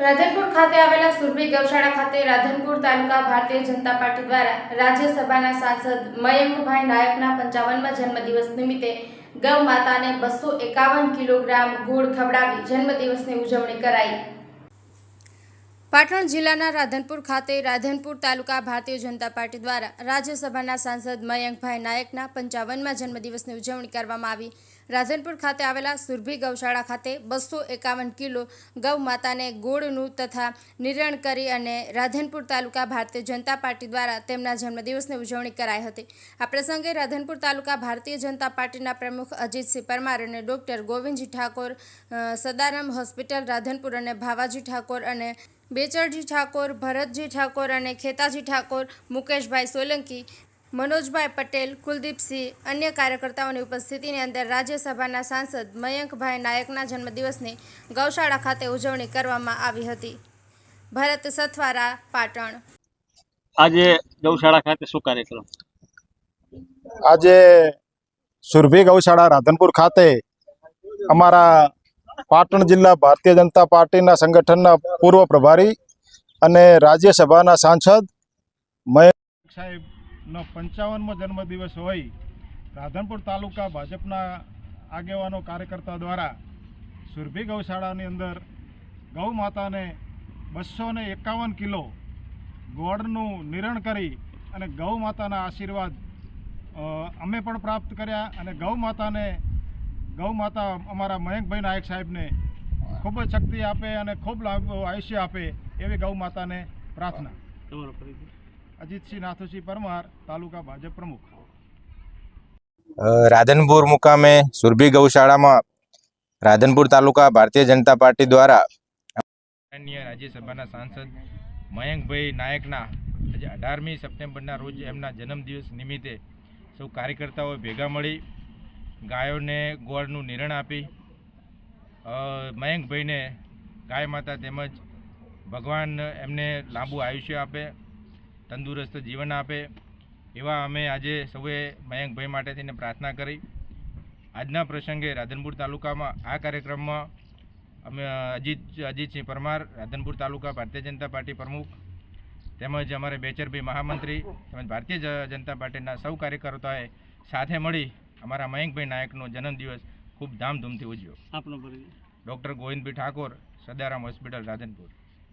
રાધનપુર ખાતે આવેલા સુરભી ગૌશાળા ખાતે રાધનપુર તાલુકા ભારતીય જનતા પાર્ટી દ્વારા રાજ્યસભાના સાંસદ મયંકભાઈ નાયકના પંચાવનમાં જન્મદિવસ નિમિત્તે ગૌ માતાને બસો એકાવન કિલોગ્રામ ગુળ ખવડાવી જન્મદિવસની ઉજવણી કરાઈ. પાટણ જિલ્લાના રાધનપુર ખાતે રાધનપુર તાલુકા ભારતીય જનતા પાર્ટી દ્વારા રાજ્યસભાના સાંસદ મયંકભાઈ નાયકના પંચાવનમાં જન્મદિવસની ઉજવણી કરવામાં આવી. રાધનપુર ખાતે આવેલા સુરભી ગૌશાળા ખાતે બસો એકાવન કિલો ગૌ માતાને ગોળનું તથા નિરણ કરી અને રાધનપુર તાલુકા ભારતીય જનતા પાર્ટી દ્વારા તેમના જન્મદિવસની ઉજવણી કરાઈ હતી. આ પ્રસંગે રાધનપુર તાલુકા ભારતીય જનતા પાર્ટીના પ્રમુખ અજીતસિંહ પરમાર અને ડોક્ટર ગોવિંદજી ઠાકોર સદારામ હોસ્પિટલ રાધનપુર અને ભાવાજી ઠાકોર અને બેચરજી ઠાકોર ભરતજી ઠાકોર અને ખેતાજી ઠાકોર મુકેશભાઈ સોલંકી મનોજભાઈ પટેલ કુલદીપસિંહ અન્ય કાર્યકર્તાઓની ઉપસ્થિતિની અંદર રાજ્યસભાના સાંસદ મયંકભાઈ નાયકના જન્મદિવસની ગૌશાળા ખાતે ઉજવણી કરવામાં આવી હતી. ભરત સથવારા પાટણ. આજે ગૌશાળા ખાતે શું કાર્યક્રમ? આજે સુરભી ગૌશાળા રાધનપુર ખાતે અમારા પાટણ જિલ્લા ભારતીય જનતા પાર્ટીના સંગઠનના પૂર્વ પ્રભારી અને રાજ્યસભાના સાંસદ મયંક સાહેબનો પંચાવનમો જન્મદિવસ હોય, રાધનપુર તાલુકા ભાજપના આગેવાનો કાર્યકર્તા દ્વારા સુરભી ગૌશાળાની અંદર ગૌ માતાને બસો એકાવન કિલો ગોળનું નિરણ કરી અને ગૌ માતાના આશીર્વાદ અમે પણ પ્રાપ્ત કર્યા અને ગૌ માતાને ગૌ માતા અમારા મયંકભાઈ નાયક સાહેબને ખૂબ જ શક્તિ આપે અને ખૂબ આયુષ્ય આપે એવી ગૌ માતાને પ્રાર્થના અજીતસિંહ નાથુસિંહ પરમાર તાલુકા ભાજપ પ્રમુખ. રાધનપુર મુકામે સુરભી ગૌશાળામાં રાધનપુર તાલુકા ભારતીય જનતા પાર્ટી દ્વારા માનનીય રાજ્યસભાના સાંસદ મયંકભાઈ નાયકના આજે અઢારમી સપ્ટેમ્બરના રોજ એમના જન્મદિવસ નિમિત્તે સૌ કાર્યકર્તાઓ ભેગા મળી ગાયોને ગોળનું નિરણ આપી મયંકભાઈને ગાય માતા તેમજ ભગવાન એમને લાંબુ આયુષ્ય આપે, તંદુરસ્ત જીવન આપે, એવા અમે આજે સૌએ મયંકભાઈ માટે થઈને પ્રાર્થના કરી. આજના પ્રસંગે રાધનપુર તાલુકામાં આ કાર્યક્રમમાં અમે અજીત, અજીતસિંહ પરમાર, રાધનપુર તાલુકા ભારતીય જનતા પાર્ટી પ્રમુખ તેમજ અમારે બેચરભાઈ મહામંત્રી તેમજ ભારતીય જનતા પાર્ટીના સૌ કાર્યકર્તાઓએ સાથે મળી અમારા મયંકભાઈ નાયકનો જન્મદિવસ ખૂબ ધામધૂમથી ઉજવ્યો. આપનો પરિચય ડૉક્ટર ગોવિંદભાઈ ઠાકોર સદારામ હોસ્પિટલ રાધનપુર.